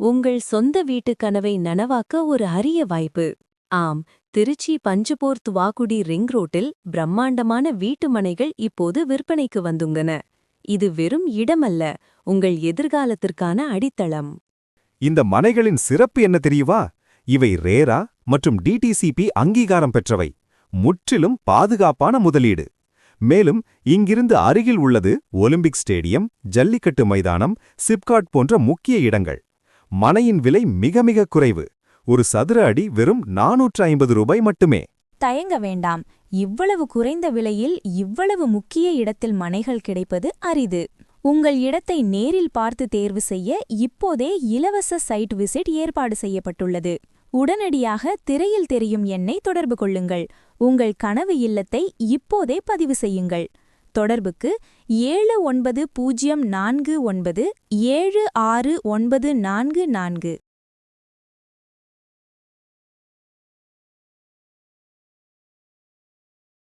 உங்கள் சொந்த வீட்டு கனவை நனவாக்க ஒரு அரிய வாய்ப்பு. ஆம் திருச்சி பஞ்சபோர்த் துவாக்குடி ரிங் ரோட்டில் பிரம்மாண்டமான வீட்டு மனைகள் இப்போது விற்பனைக்கு வந்துங்கன இது வெறும் இடமல்ல உங்கள் எதிர்காலத்திற்கான அடித்தளம். இந்த மனைகளின் சிறப்பு என்ன தெரியுவா? இவை ரேரா மற்றும் டிடிசிபி அங்கீகாரம் பெற்றவை. முற்றிலும் பாதுகாப்பான முதலீடு. மேலும் இங்கிருந்து அருகில் உள்ளது ஒலிம்பிக் ஸ்டேடியம் ஜல்லிக்கட்டு மைதானம் சிப்காட் போன்ற முக்கிய இடங்கள். மனையின் விலை மிக மிக குறைவு. ஒரு சதுர அடி வெறும் நானூற்று ஐம்பது ரூபாய் மட்டுமே. தயங்க வேண்டாம். இவ்வளவு குறைந்த விலையில் இவ்வளவு முக்கிய இடத்தில் மனைகள் கிடைப்பது அரிது. உங்கள் இடத்தை நேரில் பார்த்து தேர்வு செய்ய இப்போதே இலவச சைட் விசிட் ஏற்பாடு செய்யப்பட்டுள்ளது. உடனடியாக திரையில் தெரியும் எண்ணை தொடர்பு கொள்ளுங்கள். உங்கள் கனவு இல்லத்தை இப்போதே பதிவு செய்யுங்கள். தொடர்புக்கு ஏழு ஒன்பது பூஜ்ஜியம் நான்கு ஒன்பது ஏழு ஆறு ஒன்பது நான்கு நான்கு.